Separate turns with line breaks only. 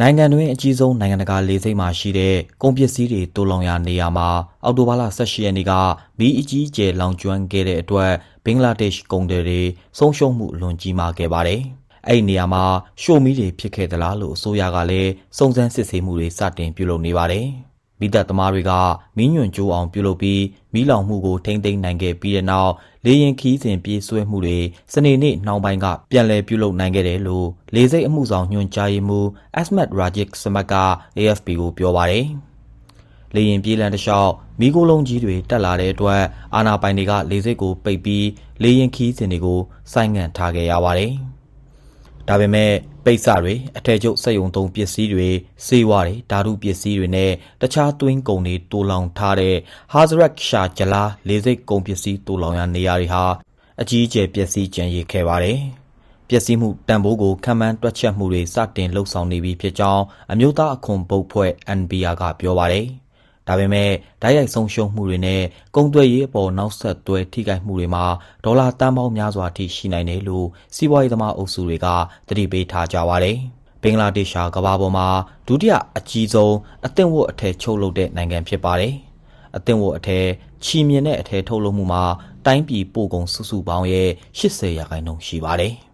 နိုင်ငံတွင်အကြီးဆုံးနိုင်ငံတကာလေဆိပ်မှာရှိတဲ့ကုန်ပစ္စည်းတွေတူလောင်ရာနေရာမှာအော်တိုဘာလ18ရက်နေ့ကမီးအကြီးအကျယ်လောင်ကျွမ်းခဲ့တဲ့အတွက်ဘင်္ဂလားဒေ့ရှ်ကုန်သည်တွေဆုံးရှုံးမှုအလွန်ကြီးမားခဲ့ပါတယ်။အဲ့ဒီနေရာမှာရှို့မီးတွေဖြစ်ခဲ့သလားလို့အစိုးရကလည်းစုံစမ်းစစ်ဆေးမှုတွေစတင်ပြုလုပ်နေပါတယ်။ မိသက်သမားတွေကမီးညွန့်ကျိုးအောင်ပြုလုပ်ပြီးမီးလောင်မှုကိုထိမ့်သိမ်းနိုင်ခဲ့ပြီးတဲ့နောက်လေရင်ခီးစဉ်ပြေးဆွဲမှုတွေစနေနေ့နှောင်းပိုင်းကပြန်လည်ပြုလုပ်နိုင်ခဲ့တယ်လို့လေစိတ်အမှုဆောင်ညွှန်ကြားရေးမှူးအက်စမတ်ရာဂျစ်စမတ်က AFP ကိုပြောပါတယ်။လေရင်ပြေးလန်းတစ်လျှောက်မီးကိုလုံးကြီးတွေတက်လာတဲ့အတွက်အာနာပိုင်တွေကလေစိတ်ကိုပိတ်ပြီးလေရင်ခီးစဉ်တွေကိုဆိုင်းငံ့ထားခဲ့ရပါတယ်။ဒါပေမဲ့ ပိတ်စတွေအထည်ချုပ်စက်ယုံသုံးပစ္စည်းတွေစေဝါတွေဓာတုပစ္စည်းတွေနဲ့တခြားသွင်းကုန်တွေတိုးလောင်ထားတဲ့ Hazrat Shah Jalal လေစိတ်ကုန်ပစ္စည်းတိုးလောင်ရာနေရာတွေဟာအကြီးအကျယ်ပျက်စီးကျန်ရစ်ခဲ့ပါတယ်။ပျက်စီးမှုတန်ဖိုးကိုခံမှန်းတွက်ချက်မှုတွေစတင်လှုပ်ဆောင်နေပြီဖြစ်ကြောင်းအမျိုးသားအခွန်ပုတ်ဖွဲ့ NBR ကပြောပါတယ်။ ဒါပေမဲ့ဓာတ်ရိုက်ဆုံးရှုံးမှုတွေနဲ့ကုန်သွယ်ရေးအပေါ်နောက်ဆက်တွဲထိခိုက်မှုတွေမှာဒေါ်လာတန်ပေါင်းများစွာထိရှိနိုင်တယ်လို့စီးပွားရေးသမားအုပ်စုတွေကသတိပေးထားကြပါတယ်။ဘင်္ဂလားဒေ့ရှ်ဟာကမ္ဘာပေါ်မှာဒုတိယအကြီးဆုံးအသင့်ဝတ်အထည်ချုပ်လုပ်တဲ့နိုင်ငံဖြစ်ပါတယ်။အသင့်ဝတ်အထည်ချီမြင်တဲ့အထည်ထုတ်လုပ်မှုမှာတိုင်းပြည်ပို့ကုန်စုစုပေါင်းရဲ့80ရာခိုင်နှုန်းရှိပါတယ်။